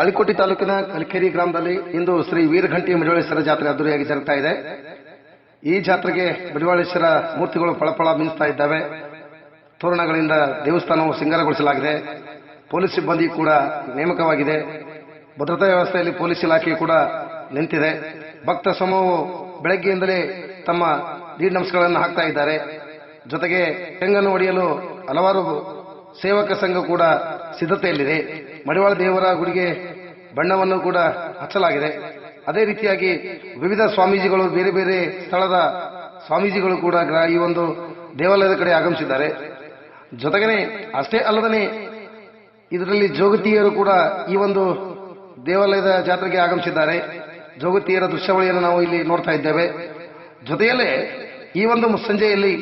ತಾಳಿಕೋಟೆ ತಾಲೂಕಿನ ಕಲ್ಕೇರಿ ಗ್ರಾಮದಲ್ಲಿ ಇಂದು ಶ್ರೀ ವೀರಘಂಟಿ ಮಡಿವಾಳೇಶ್ವರ ಜಾತ್ರೆ ಅದ್ದೂರಿಯಾಗಿ ಜರುಗ್ತಾ ಇದೆ. ಈ ಜಾತ್ರೆಗೆ ಮಡಿವಾಳೇಶ್ವರ ಮೂರ್ತಿಗಳು ಫಳಫಳ ಮಿಂಚ್ತಾ ಇದ್ದಾವೆ. ತೋರಣಗಳಿಂದ ದೇವಸ್ಥಾನವು ಸಿಂಗಾರಗೊಳಿಸಲಾಗಿದೆ. ಪೊಲೀಸ್ ಸಿಬ್ಬಂದಿ ಕೂಡ ನೇಮಕವಾಗಿದೆ. ಭದ್ರತಾ ವ್ಯವಸ್ಥೆಯಲ್ಲಿ ಪೊಲೀಸ್ ಇಲಾಖೆ ಕೂಡ ನಿಂತಿದೆ. ಭಕ್ತ ಸಮೂಹವು ಬೆಳಗ್ಗೆಯಿಂದಲೇ ತಮ್ಮ ದೀಡ್ ನಮಸ್ಕಾರಗಳನ್ನು ಹಾಕ್ತಾ ಇದ್ದಾರೆ. ಜೊತೆಗೆ ತೆಂಗನ್ನು ಹೊಡೆಯಲು ಹಲವಾರು ಸೇವಕ ಸಂಘ ಕೂಡ ಸಿದ್ಧತೆಯಲ್ಲಿದೆ. ಮಡಿವಾಳ ದೇವರ ಗುಡಿಗೆ ಬಣ್ಣವನ್ನು ಕೂಡ ಹಚ್ಚಲಾಗಿದೆ. ಅದೇ ರೀತಿಯಾಗಿ ವಿವಿಧ ಸ್ವಾಮೀಜಿಗಳು ಬೇರೆ ಬೇರೆ ಸ್ಥಳದ ಸ್ವಾಮೀಜಿಗಳು ಕೂಡ ಈ ಒಂದು ದೇವಾಲಯದ ಕಡೆ ಆಗಮಿಸಿದ್ದಾರೆ. ಜೊತೆಗೇನೆ ಅಷ್ಟೇ ಅಲ್ಲದೇ ಇದರಲ್ಲಿ ಜೋಗತಿಯರು ಕೂಡ ಈ ಒಂದು ದೇವಾಲಯದ ಜಾತ್ರೆಗೆ ಆಗಮಿಸಿದ್ದಾರೆ. ಜೋಗತಿಯರ ದೃಶ್ಯಾವಳಿಯನ್ನು ನಾವು ಇಲ್ಲಿ ನೋಡ್ತಾ ಇದ್ದೇವೆ. ಜೊತೆಯಲ್ಲೇ ಈ ಒಂದು ಸಂಜೆಯಲ್ಲಿ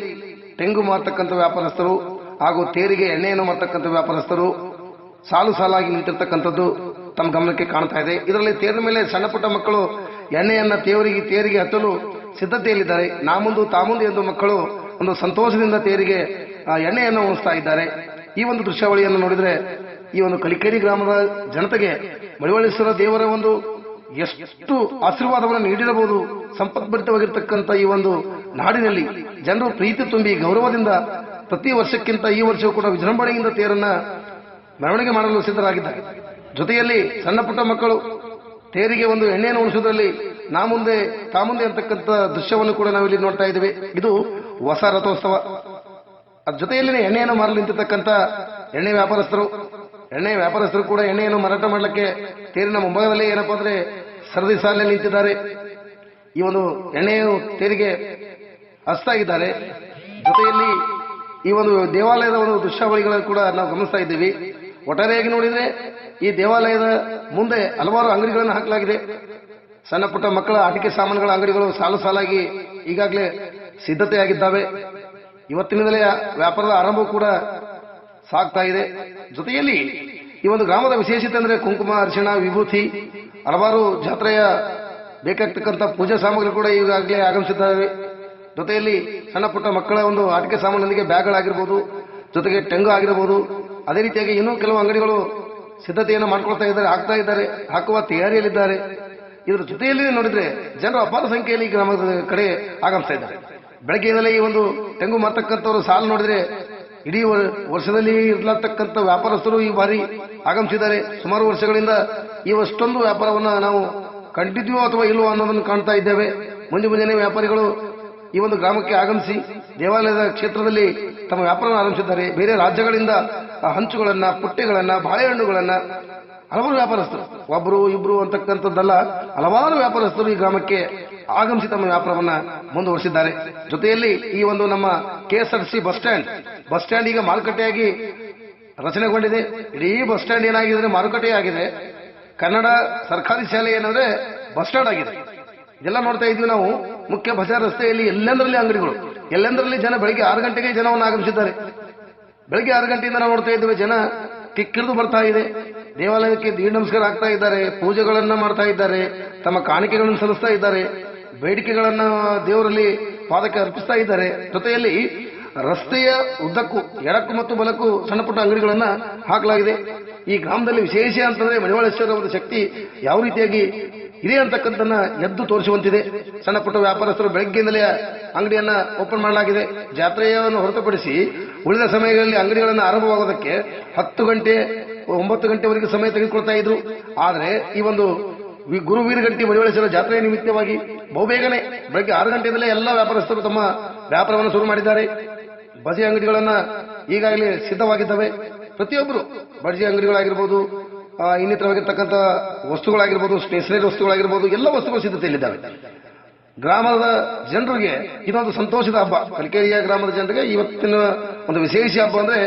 ತೆಂಗು ಮಾರ್ತಕ್ಕಂಥ ವ್ಯಾಪಾರಸ್ಥರು ಹಾಗೂ ತೇರಿಗೆ ಎಣ್ಣೆಯನ್ನು ಮಾರ್ತಕ್ಕಂಥ ವ್ಯಾಪಾರಸ್ಥರು ಸಾಲು ಸಾಲಾಗಿ ನಿಂತಿರ್ತಕ್ಕಂಥದ್ದು ತಮ್ಮ ಗಮನಕ್ಕೆ ಕಾಣ್ತಾ ಇದೆ. ಇದರಲ್ಲಿ ತೇರಿನ ಮೇಲೆ ಸಣ್ಣ ಪುಟ್ಟ ಮಕ್ಕಳು ಎಣ್ಣೆಯನ್ನ ತೇವರಿಗೆ, ತೇರಿಗೆ ಹತ್ತಲು ಸಿದ್ಧತೆಯಲ್ಲಿದ್ದಾರೆ. ನಾ ಮುಂದು ತಾ ಮುಂದೆ ಎಂದು ಮಕ್ಕಳು ಒಂದು ಸಂತೋಷದಿಂದ ತೇರಿಗೆ ಎಣ್ಣೆಯನ್ನು ಉಣಿಸ್ತಾ ಇದ್ದಾರೆ. ಈ ಒಂದು ದೃಶ್ಯಾವಳಿಯನ್ನು ನೋಡಿದ್ರೆ ಈ ಒಂದು ಕಲಿಕೇರಿ ಗ್ರಾಮದ ಜನತೆಗೆ ಮಡಿವಳೇಶ್ವರ ದೇವರ ಒಂದು ಎಷ್ಟು ಆಶೀರ್ವಾದವನ್ನು ನೀಡಿರಬಹುದು, ಸಂಪತ್ಭರಿತವಾಗಿರ್ತಕ್ಕಂಥ ಈ ಒಂದು ನಾಡಿನಲ್ಲಿ. ಜನರು ಪ್ರೀತಿ ತುಂಬಿ ಗೌರವದಿಂದ ಪ್ರತಿ ವರ್ಷಕ್ಕಿಂತ ಈ ವರ್ಷವೂ ಕೂಡ ವಿಜೃಂಭಣೆಯಿಂದ ತೇರನ್ನ ಮೆರವಣಿಗೆ ಮಾಡಲು ಸಿದ್ಧರಾಗಿದ್ದಾರೆ. ಜೊತೆಯಲ್ಲಿ ಸಣ್ಣ ಪುಟ್ಟ ಮಕ್ಕಳು, ತೇರಿಗೆ ಒಂದು ಎಣ್ಣೆಯನ್ನು ಉಣಿಸುವುದರಲ್ಲಿ ನಾ ಮುಂದೆ, ತಾ ಮುಂದೆ ಅಂತಕ್ಕಂಥ ದೃಶ್ಯವನ್ನು ಕೂಡ ನಾವಿಲ್ಲಿ ನೋಡ್ತಾ ಇದ್ದೇವೆ. ಇದು ಹೊಸ ರಥೋತ್ಸವ. ಅದ್ರ ಜೊತೆಯಲ್ಲಿ ಎಣ್ಣೆಯನ್ನು ಮಾರಲು ನಿಂತಿರ್ತಕ್ಕಂಥ ಎಣ್ಣೆ ವ್ಯಾಪಾರಸ್ಥರು. ಎಣ್ಣೆ ವ್ಯಾಪಾರಸ್ಥರು ಕೂಡ ಎಣ್ಣೆಯನ್ನು ಮಾರಾಟ ಮಾಡಲಿಕ್ಕೆ ತೇರಿನ ಮುಂಭಾಗದಲ್ಲಿ ಏನಪ್ಪಾ ಅಂದ್ರೆ ಸರದಿ ಸಾಲಿನಲ್ಲಿ ನಿಂತಿದ್ದಾರೆ. ಈ ಒಂದು ಎಣ್ಣೆಯು ತೇರಿಗೆ ಹಸ್ತಾಗಿದ್ದಾರೆ ಜೊತೆಯಲ್ಲಿ ಈ ಒಂದು ದೇವಾಲಯದ ಒಂದು ದೃಶ್ಯಾವಳಿಗಳನ್ನು ಕೂಡ ನಾವು ಗಮನಿಸ್ತಾ ಇದ್ದೀವಿ. ಒಟ್ಟಾರೆಯಾಗಿ ನೋಡಿದ್ರೆ ಈ ದೇವಾಲಯದ ಮುಂದೆ ಹಲವಾರು ಅಂಗಡಿಗಳನ್ನು ಹಾಕಲಾಗಿದೆ. ಸಣ್ಣ ಪುಟ್ಟ ಮಕ್ಕಳ ಆಟಿಕೆ ಸಾಮಾನುಗಳ ಅಂಗಡಿಗಳು ಸಾಲು ಸಾಲಾಗಿ ಈಗಾಗಲೇ ಸಿದ್ಧತೆಯಾಗಿದ್ದಾವೆ. ಇವತ್ತಿನಿಂದಲೇ ವ್ಯಾಪಾರದ ಆರಂಭ ಕೂಡ ಸಾಗ್ತಾ ಇದೆ. ಜೊತೆಯಲ್ಲಿ ಈ ಒಂದು ಗ್ರಾಮದ ವಿಶೇಷತೆ ಅಂದ್ರೆ ಕುಂಕುಮ, ಅರಿಶಿಣ, ವಿಭೂತಿ, ಹಲವಾರು ಜಾತ್ರೆಯ ಬೇಕಾಗ್ತಕ್ಕಂಥ ಪೂಜಾ ಸಾಮಗ್ರಿ ಕೂಡ ಈಗಾಗಲೇ ಆಗಮಿಸಿದ್ದಾವೆ. ಜೊತೆಯಲ್ಲಿ ಸಣ್ಣ ಪುಟ್ಟ ಮಕ್ಕಳ ಒಂದು ಆಟಿಕೆ ಸಾಮಾನೊಂದಿಗೆ ಬ್ಯಾಗ್ಗಳಾಗಿರ್ಬೋದು, ಜೊತೆಗೆ ಟೆಂಗು ಆಗಿರಬಹುದು ಅದೇ ರೀತಿಯಾಗಿ ಇನ್ನೂ ಕೆಲವು ಅಂಗಡಿಗಳು ಸಿದ್ಧತೆಯನ್ನು ಮಾಡ್ಕೊಳ್ತಾ ಇದ್ದಾರೆ, ಹಾಕ್ತಾ ಇದ್ದಾರೆ, ಹಾಕುವ ತಯಾರಿಯಲ್ಲಿದ್ದಾರೆ. ಇದರ ಜೊತೆಯಲ್ಲಿ ನೋಡಿದ್ರೆ ಜನರು ಅಪಾರ ಸಂಖ್ಯೆಯಲ್ಲಿ ಗ್ರಾಮದ ಕಡೆ ಆಗಮಿಸ್ತಾ ಇದ್ದಾರೆ. ಬೆಳಗ್ಗೆಯಿಂದಲೇ ಈ ಒಂದು ತೆಂಗು ಮಾರ್ತಕ್ಕಂಥವ್ರು ಸಾಲು ನೋಡಿದ್ರೆ ಇಡೀ ವರ್- ವರ್ಷದಲ್ಲಿ ಇರ್ಲತಕ್ಕಂಥ ವ್ಯಾಪಾರಸ್ಥರು ಈ ಬಾರಿ ಆಗಮಿಸಿದ್ದಾರೆ. ಸುಮಾರು ವರ್ಷಗಳಿಂದ ಈ ಅಷ್ಟೊಂದು ವ್ಯಾಪಾರವನ್ನ ನಾವು ಕಂಡಿದ್ವೋ ಅಥವಾ ಇಲ್ಲವೋ ಅನ್ನೋದನ್ನು ಕಾಣ್ತಾ ಇದ್ದೇವೆ. ಮುಂಜೆ ಮುಂಜಾನೆ ವ್ಯಾಪಾರಿಗಳು ಈ ಒಂದು ಗ್ರಾಮಕ್ಕೆ ಆಗಮಿಸಿ ದೇವಾಲಯದ ಕ್ಷೇತ್ರದಲ್ಲಿ ತಮ್ಮ ವ್ಯಾಪಾರ ಆರಂಭಿಸಿದ್ದಾರೆ. ಬೇರೆ ರಾಜ್ಯಗಳಿಂದ ಹಂಚುಗಳನ್ನ, ಪುಟ್ಟೆಗಳನ್ನ, ಬಾಳೆಹಣ್ಣುಗಳನ್ನ ಹಲವಾರು ವ್ಯಾಪಾರಸ್ಥರು ಒಬ್ಬರು ಇಬ್ರು ಅಂತಕ್ಕಂಥದ್ದಲ್ಲ, ಹಲವಾರು ವ್ಯಾಪಾರಸ್ಥರು ಈ ಗ್ರಾಮಕ್ಕೆ ಆಗಮಿಸಿ ತಮ್ಮ ವ್ಯಾಪಾರವನ್ನ ಮುಂದುವರಿಸಿದ್ದಾರೆ. ಜೊತೆಯಲ್ಲಿ ಈ ಒಂದು ನಮ್ಮ KSRTC bus stand bus stand ಈಗ ಮಾರುಕಟ್ಟೆಯಾಗಿ ರಚನೆಗೊಂಡಿದೆ. ಇಡೀ ಬಸ್ ಸ್ಟ್ಯಾಂಡ್ ಏನಾಗಿದೆ ಮಾರುಕಟ್ಟೆ ಆಗಿದೆ ಕನ್ನಡ ಸರ್ಕಾರಿ ಶಾಲೆ ಏನಂದ್ರೆ ಬಸ್ ಸ್ಟ್ಯಾಂಡ್ ಆಗಿದೆ. ಇದೆಲ್ಲ ನೋಡ್ತಾ ಇದ್ವಿ ನಾವು. ಮುಖ್ಯ ಬಜಾರ್ ರಸ್ತೆಯಲ್ಲಿ ಎಲ್ಲೆಂದರಲ್ಲಿ ಅಂಗಡಿಗಳು. ಎಲ್ಲೆಂದರಲ್ಲಿ ಜನ ಬೆಳಿಗ್ಗೆ ಆರು ಗಂಟೆಗೆ ಜನವನ್ನು ಆಗಮಿಸಿದ್ದಾರೆ. ಬೆಳಿಗ್ಗೆ ಆರು ಗಂಟೆಯಿಂದ ನಾವು ನೋಡ್ತಾ ಇದ್ದೇವೆ, ಜನ ಕಿಕ್ಕಿರಿದು ಬರ್ತಾ ಇದೆ. ದೇವಾಲಯಕ್ಕೆ ದೀಡ್ ನಮಸ್ಕಾರ ಆಗ್ತಾ ಇದ್ದಾರೆ, ಪೂಜೆಗಳನ್ನ ಮಾಡ್ತಾ ಇದ್ದಾರೆ, ತಮ್ಮ ಕಾಣಿಕೆಗಳನ್ನು ಸಲ್ಲಿಸ್ತಾ ಇದ್ದಾರೆ, ಬೇಡಿಕೆಗಳನ್ನ ದೇವರಲ್ಲಿ ಪಾದಕ್ಕೆ ಅರ್ಪಿಸ್ತಾ ಇದ್ದಾರೆ. ಜೊತೆಯಲ್ಲಿ ರಸ್ತೆಯ ಉದ್ದಕ್ಕೂ, ಎಡಕ್ಕೂ ಮತ್ತು ಬಲಕ್ಕೂ ಸಣ್ಣ ಪುಟ್ಟ ಅಂಗಡಿಗಳನ್ನ ಹಾಕಲಾಗಿದೆ. ಈ ಗ್ರಾಮದಲ್ಲಿ ವಿಶೇಷ ಅಂತಂದ್ರೆ ಮಣಿವಾಳೇಶ್ವರ ಒಂದು ಶಕ್ತಿ ಯಾವ ರೀತಿಯಾಗಿ ಇದೆ ಅಂತಕ್ಕಂಥದ್ದನ್ನ ಎದ್ದು ತೋರಿಸುವಂತಿದೆ. ಸಣ್ಣ ಪುಟ್ಟ ವ್ಯಾಪಾರಸ್ಥರು ಬೆಳಗ್ಗೆಯಿಂದಲೇ ಅಂಗಡಿಯನ್ನ ಓಪನ್ ಮಾಡಲಾಗಿದೆ. ಜಾತ್ರೆಯನ್ನು ಹೊರತುಪಡಿಸಿ ಉಳಿದ ಸಮಯಗಳಲ್ಲಿ ಅಂಗಡಿಗಳನ್ನು ಆರಂಭವಾಗೋದಕ್ಕೆ ಹತ್ತು ಗಂಟೆ, ಒಂಬತ್ತು ಗಂಟೆವರೆಗೆ ಸಮಯ ತೆಗೆದುಕೊಳ್ತಾ ಇದ್ರು. ಆದರೆ ಈ ಒಂದು ಗುರು ವೀರಗಂಟಿ ಮಡಿವಳೇಶ್ವರ ಜಾತ್ರೆಯ ನಿಮಿತ್ತವಾಗಿ ಬಹುಬೇಗನೆ ಬೆಳಗ್ಗೆ ಆರು ಗಂಟೆಯಿಂದಲೇ ಎಲ್ಲ ವ್ಯಾಪಾರಸ್ಥರು ತಮ್ಮ ವ್ಯಾಪಾರವನ್ನು ಶುರು ಮಾಡಿದ್ದಾರೆ. ಬಜೆ ಅಂಗಡಿಗಳನ್ನ ಈಗಾಗಲೇ ಸಿದ್ಧವಾಗಿದ್ದಾವೆ. ಪ್ರತಿಯೊಬ್ಬರು ಬಜೆ ಅಂಗಡಿಗಳಾಗಿರ್ಬೋದು ಇನ್ನಿತರವಾಗಿರ್ತಕ್ಕಂಥ ವಸ್ತುಗಳಾಗಿರ್ಬೋದು ಸ್ಟೇಷನರಿ ವಸ್ತುಗಳಾಗಿರ್ಬೋದು, ಎಲ್ಲ ವಸ್ತುಗಳು ಸಿದ್ಧತೆಯಲ್ಲಿದ್ದಾವೆ ಗ್ರಾಮದ ಜನರಿಗೆ ಇದೊಂದು ಸಂತೋಷದ ಹಬ್ಬ. ಕಲಿಕೇರಿಯ ಗ್ರಾಮದ ಜನರಿಗೆ ಇವತ್ತಿನ ಒಂದು ವಿಶೇಷ ಹಬ್ಬ ಅಂದ್ರೆ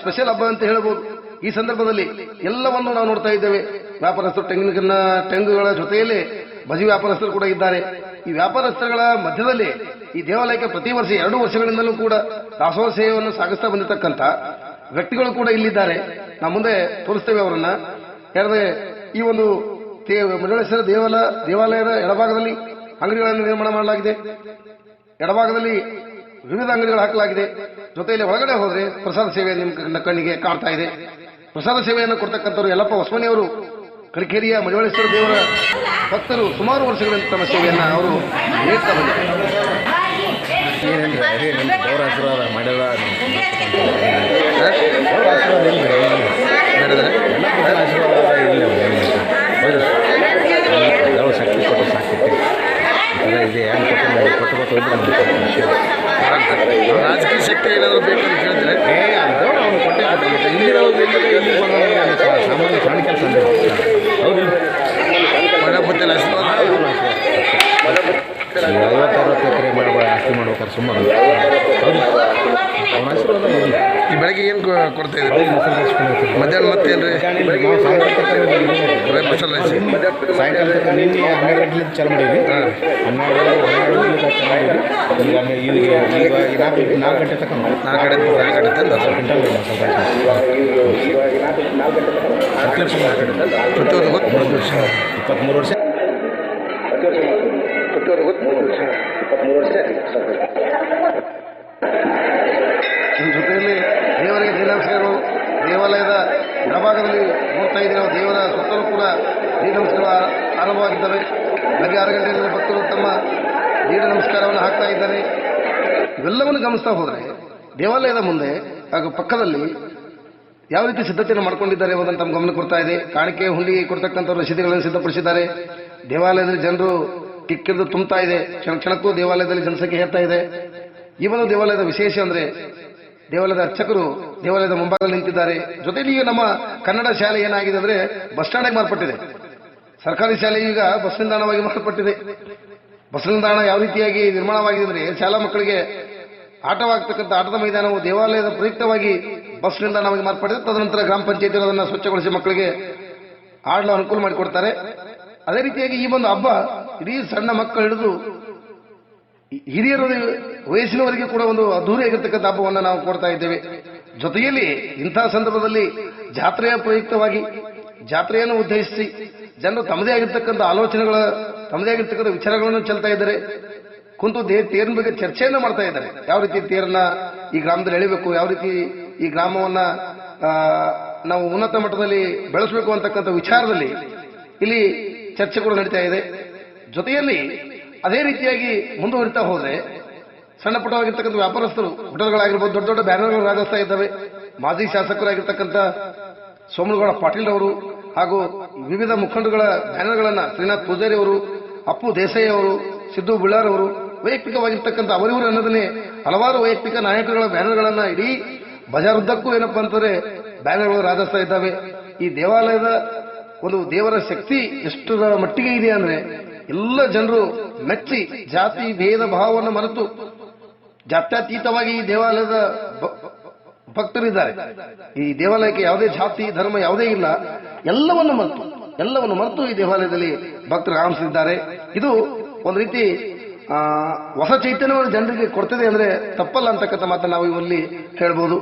ಸ್ಪೆಷಲ್ ಹಬ್ಬ ಅಂತ ಹೇಳ್ಬೋದು. ಈ ಸಂದರ್ಭದಲ್ಲಿ ಎಲ್ಲವನ್ನು ನಾವು ನೋಡ್ತಾ ಇದ್ದೇವೆ. ವ್ಯಾಪಾರಸ್ಥರು ತೆಂಗಿನ ತೆಂಗುಗಳ ಜೊತೆಯಲ್ಲಿ ಬಜಿ ವ್ಯಾಪಾರಸ್ಥರು ಕೂಡ ಇದ್ದಾರೆ. ಈ ವ್ಯಾಪಾರಸ್ಥರುಗಳ ಮಧ್ಯದಲ್ಲಿ ಈ ದೇವಾಲಯಕ್ಕೆ ಪ್ರತಿ ವರ್ಷ ಎರಡು ವರ್ಷಗಳಿಂದಲೂ ಕೂಡ ದಾಸೋಹ ಸೇವೆಯನ್ನು ಸಾಗಿಸ್ತಾ ಬಂದಿರತಕ್ಕಂಥ ವ್ಯಕ್ತಿಗಳು ಕೂಡ ಇಲ್ಲಿದ್ದಾರೆ. ನಾವು ಮುಂದೆ ತೋರಿಸ್ತೇವೆ ಅವರನ್ನ. ಯಾಕಂದ್ರೆ ಈ ಒಂದು ಮಂಜುಳೇಶ್ವರ ದೇವಾಲಯ ದೇವಾಲಯದ ಎಡಭಾಗದಲ್ಲಿ ಅಂಗಡಿಗಳನ್ನು ನಿರ್ಮಾಣ ಮಾಡಲಾಗಿದೆ. ಎಡಭಾಗದಲ್ಲಿ ವಿವಿಧ ಅಂಗಡಿಗಳು ಹಾಕಲಾಗಿದೆ. ಜೊತೆಯಲ್ಲಿ ಒಳಗಡೆ ಹೋದರೆ ಪ್ರಸಾದ ಸೇವೆ ನಿಮ್ಮ ಕಣ್ಣಿಗೆ ಕಾಣ್ತಾ ಇದೆ. ಪ್ರಸಾದ ಸೇವೆಯನ್ನು ಕೊಡ್ತಕ್ಕಂಥವ್ರು ಯಲ್ಲಪ್ಪ ಹೊಸಮನೆಯವರು ಅವರು ಮಂಜುಳೇಶ್ವರ ಮಡಿವಾಳೇಶ್ವರ ದೇವರ ಭಕ್ತರು ಸುಮಾರು ವರ್ಷಗಳಿಂದ ತಮ್ಮ ಸೇವೆಯನ್ನು ಅವರು ನೀಡ್ತಾ ಬಂದಿದ್ದಾರೆ. ಏನಂದ್ರೆ ಅದೇ ದೇವರ ಆಶೀರ್ವಾದ ಇಲ್ಲ ಹೇಳಿದ್ರೆ ಎಲ್ಲ ಭಕ್ತರ ಆಶೀರ್ವಾದ ಇಲ್ಲ ಹೌದು ದೇವರ ಶಕ್ತಿ ಕೊಟ್ಟು ಸಾಕೈತಿ ಈ ಥರ ಇದೆ ಏನು ಕೊಟ್ಟು ಕೊಟ್ಟು ಕೊಟ್ಟು ಹೋಗ್ಬಿಟ್ಟು ರಾಜಕೀಯ ಶಕ್ತಿ ಏನಾದರೂ ಬೇಕಂತ ಕೇಳಿದ್ರೆ ಏ ಅದು ದೇವ್ರು ಅವ್ನು ಕೊಟ್ಟೆ ಕೊಟ್ಟು ಮತ್ತೆ ಇಲ್ಲಿರೋದು ಇಲ್ಲಿದೆ ಇಲ್ಲಿಗೆ ಬಂದವನಿಗೆ ಅದು ಸಾ- ಸಾಮಾನ್ಯ ಸಣ್ಣ ಕೆಲಸ ಹೌದು. ಮಡಪತಿಯಲ್ಲಿ ಆಶೀರ್ವಾದ ಐವತ್ತು ಮಾಡ್ಬೇಕಾದ್ರೆ ಸುಮ್ಮನೆ ಈ ಬೆಳಗ್ಗೆ ಏನು ಕೊಡ್ತಾ ಇದ್ದೀರಿ. ಮಧ್ಯಾಹ್ನ ಮತ್ತೆ ಏನು ರೀ ಮಸಾಲೆ ಹಚ್ಚಿ ಸಾಯಂಕಾಲ ನಿನ್ನೆ ಹನ್ನೆರಡು ಗಂಟೆಲಿಂದ ಚಾಲು ಮಾಡೀವಿ ಹನ್ನೆರಡು ಹನ್ನೆರಡು ಗಂಟೆಲಿಂದ ಈಗ ನಾಲ್ಕು ನಾಲ್ಕು ಗಂಟೆ ತನಕ ನಾಲ್ಕು ತಂದು ಗೊತ್ತು ಮೂರು ವರ್ಷ. ಇಪ್ಪತ್ತ್ಮೂರು ವರ್ಷ. ಗೊತ್ತು ಮೂರು ವರ್ಷ. ಇಪ್ಪತ್ತ್ಮೂರು ವರ್ಷ ನಿಮ್ಮ ಜೊತೆಯಲ್ಲಿ ದೇವರಿಗೆ ದೀನಮಸ್ಕಾರಗಳು ದೇವಾಲಯದ ಎಡಭಾಗದಲ್ಲಿ ನೋಡ್ತಾ ಇದ್ದೀರೋ ದೇವರ ಸುತ್ತಲೂ ಕೂಡ ದೀನಮಸ್ಕಾರ ಆರಂಭವಾಗಿದ್ದಾವೆ. ಬೆಳಗ್ಗೆ ಆರು ಗಂಟೆಯಿಂದ ಭಕ್ತರು ತಮ್ಮ ದೀನ ನಮಸ್ಕಾರವನ್ನು ಹಾಕ್ತಾ ಇದ್ದಾರೆ. ಇವೆಲ್ಲವನ್ನು ಗಮನಿಸ್ತಾ ಹೋದರೆ, ದೇವಾಲಯದ ಮುಂದೆ ಹಾಗೂ ಪಕ್ಕದಲ್ಲಿ ಯಾವ ರೀತಿ ಸಿದ್ಧತೆಯನ್ನು ಮಾಡ್ಕೊಂಡಿದ್ದಾರೆ ಎಂಬುದನ್ನು ತಮ್ಮ ಗಮನ ಕೊಡ್ತಾ ಇದೆ. ಕಾಣಿಕೆ ಹುಂಡಿ ಕೊಡ್ತಕ್ಕಂಥ ರಸೀದಿಗಳನ್ನು ಸಿದ್ಧಪಡಿಸಿದ್ದಾರೆ. ದೇವಾಲಯದಲ್ಲಿ ಜನರು ಕಿಕ್ಕಿರಿದು ತುಂಬ್ತಾ ಇದೆ. ಕ್ಷಣ ಕ್ಷಣಕ್ಕೂ ದೇವಾಲಯದಲ್ಲಿ ಜನಸಂಖ್ಯೆ ಹೇಳ್ತಾ ಇದೆ. ಈ ಒಂದು ದೇವಾಲಯದ ವಿಶೇಷ ಅಂದ್ರೆ ದೇವಾಲಯದ ಅರ್ಚಕರು ದೇವಾಲಯದ ಮುಂಭಾಗದಲ್ಲಿ ನಿಂತಿದ್ದಾರೆ. ಜೊತೆಗೆ ಈಗ ನಮ್ಮ ಕನ್ನಡ ಶಾಲೆ ಏನಾಗಿದೆ ಅಂದ್ರೆ ಬಸ್ ಸ್ಟ್ಯಾಂಡ್ ಆಗಿ ಮಾರ್ಪಟ್ಟಿದೆ. ಸರ್ಕಾರಿ ಶಾಲೆ ಈಗ ಬಸ್ ನಿಲ್ದಾಣವಾಗಿ ಮಾರ್ಪಟ್ಟಿದೆ. ಬಸ್ ನಿಲ್ದಾಣ ಯಾವ ರೀತಿಯಾಗಿ ನಿರ್ಮಾಣವಾಗಿದೆ ಅಂದ್ರೆ ಶಾಲಾ ಮಕ್ಕಳಿಗೆ ಆಟವಾಗ್ತಕ್ಕಂಥ ಆಟದ ಮೈದಾನವು ದೇವಾಲಯದ ಪ್ರಯುಕ್ತವಾಗಿ ಬಸ್ ನಿಲ್ದಾಣವಾಗಿ ಮಾರ್ಪಟ್ಟಿದೆ. ತದನಂತರ ಗ್ರಾಮ ಪಂಚಾಯತಿ ಅದನ್ನು ಸ್ವಚ್ಛಗೊಳಿಸಿ ಮಕ್ಕಳಿಗೆ ಆಡಲು ಅನುಕೂಲ ಮಾಡಿಕೊಡ್ತಾರೆ. ಅದೇ ರೀತಿಯಾಗಿ ಈ ಒಂದು ಹಬ್ಬ ಇಡೀ ಸಣ್ಣ ಮಕ್ಕಳು ಹಿಡಿದು ಹಿರಿಯರ ವಯಸ್ಸಿನವರಿಗೆ ಕೂಡ ಒಂದು ಅದ್ದೂರಿಯಾಗಿರ್ತಕ್ಕಂಥ ಹಬ್ಬವನ್ನು ನಾವು ಕೊಡ್ತಾ ಇದ್ದೇವೆ. ಜೊತೆಯಲ್ಲಿ ಇಂತಹ ಸಂದರ್ಭದಲ್ಲಿ ಜಾತ್ರೆಯ ಪ್ರಯುಕ್ತವಾಗಿ ಜಾತ್ರೆಯನ್ನು ಉದ್ದೇಶಿಸಿ ಜನರು ತಮ್ಮದೇ ಆಗಿರ್ತಕ್ಕಂಥ ಆಲೋಚನೆಗಳ, ತಮ್ಮದೇ ಆಗಿರ್ತಕ್ಕಂಥ ವಿಚಾರಗಳನ್ನು ಚೆಲ್ತಾ ಇದ್ದಾರೆ. ಕುಂತು ದೇ, ತೇರಿನ ಬಗ್ಗೆ ಚರ್ಚೆಯನ್ನು ಮಾಡ್ತಾ ಇದ್ದಾರೆ. ಯಾವ ರೀತಿ ತೇರನ್ನ ಈ ಗ್ರಾಮದಲ್ಲಿ ಎಳಿಬೇಕು, ಯಾವ ರೀತಿ ಈ ಗ್ರಾಮವನ್ನ ನಾವು ಉನ್ನತ ಮಟ್ಟದಲ್ಲಿ ಬೆಳೆಸಬೇಕು ಅಂತಕ್ಕಂಥ ವಿಚಾರದಲ್ಲಿ ಇಲ್ಲಿ ಚರ್ಚೆ ಕೂಡ ನಡೀತಾ ಇದೆ. ಜೊತೆಯಲ್ಲಿ ಅದೇ ರೀತಿಯಾಗಿ ಮುಂದುವರಿತಾ ಹೋದ್ರೆ ಸಣ್ಣ ಪುಟ್ಟವಾಗಿರ್ತಕ್ಕಂಥ ವ್ಯಾಪಾರಸ್ಥರು ಹೋಟೆಲ್ಗಳಾಗಿರ್ಬೋದು ದೊಡ್ಡ ದೊಡ್ಡ ಬ್ಯಾನರ್ಗಳು ರಾಜಿಸ್ತಾ ಇದ್ದಾವೆ. ಮಾಜಿ ಶಾಸಕರಾಗಿರ್ತಕ್ಕಂಥ ಸೋಮನಗೌಡ ಪಾಟೀಲ್ ಅವರು ಹಾಗೂ ವಿವಿಧ ಮುಖಂಡಗಳ ಬ್ಯಾನರ್ಗಳನ್ನ ಶ್ರೀನಾಥ್ ಪೂಜಾರಿ ಅವರು, ಅಪ್ಪು ದೇಸಾಯಿ ಅವರು, ಸಿದ್ದು ಬುಳ್ಳಾರ್ ಅವರು, ವೈಯಕ್ತಿಕವಾಗಿರ್ತಕ್ಕಂಥ ಅವರಿವರು ಅನ್ನೋದನ್ನೇ ಹಲವಾರು ವೈಯಕ್ತಿಕ ನಾಯಕರುಗಳ ಬ್ಯಾನರ್ಗಳನ್ನು ಇಡೀ ಬಜಾರುದ್ದಕ್ಕೂ ಏನಪ್ಪಾ ಅಂತಂದ್ರೆ ಬ್ಯಾನರ್ಗಳು ರಾಜಿಸ್ತಾ ಇದ್ದಾವೆ. ಈ ದೇವಾಲಯದ ಒಂದು ದೇವರ ಶಕ್ತಿ ಎಷ್ಟರ ಮಟ್ಟಿಗೆ ಇದೆ ಅಂದ್ರೆ ಎಲ್ಲ ಜನರು ಮೆಚ್ಚಿ ಜಾತಿ ಭೇದ ಭಾವವನ್ನು ಮರೆತು ಜಾತ್ಯತೀತವಾಗಿ ಈ ದೇವಾಲಯದ ಭಕ್ತರಿದ್ದಾರೆ. ಈ ದೇವಾಲಯಕ್ಕೆ ಯಾವುದೇ ಜಾತಿ, ಧರ್ಮ ಯಾವುದೇ ಇಲ್ಲ. ಎಲ್ಲವನ್ನು ಮರೆತು ಎಲ್ಲವನ್ನು ಮರೆತು ಈ ದೇವಾಲಯದಲ್ಲಿ ಭಕ್ತರು ಆರಂಭಿಸಿದ್ದಾರೆ ಇದು ಒಂದು ರೀತಿ ಹೊಸ ಚೈತನ್ಯವನ್ನು ಜನರಿಗೆ ಕೊಡ್ತದೆ ಅಂದ್ರೆ ತಪ್ಪಲ್ಲ ಅಂತಕ್ಕಂಥ ಮಾತನ್ನು ನಾವು ಇಲ್ಲಿ ಹೇಳ್ಬೋದು.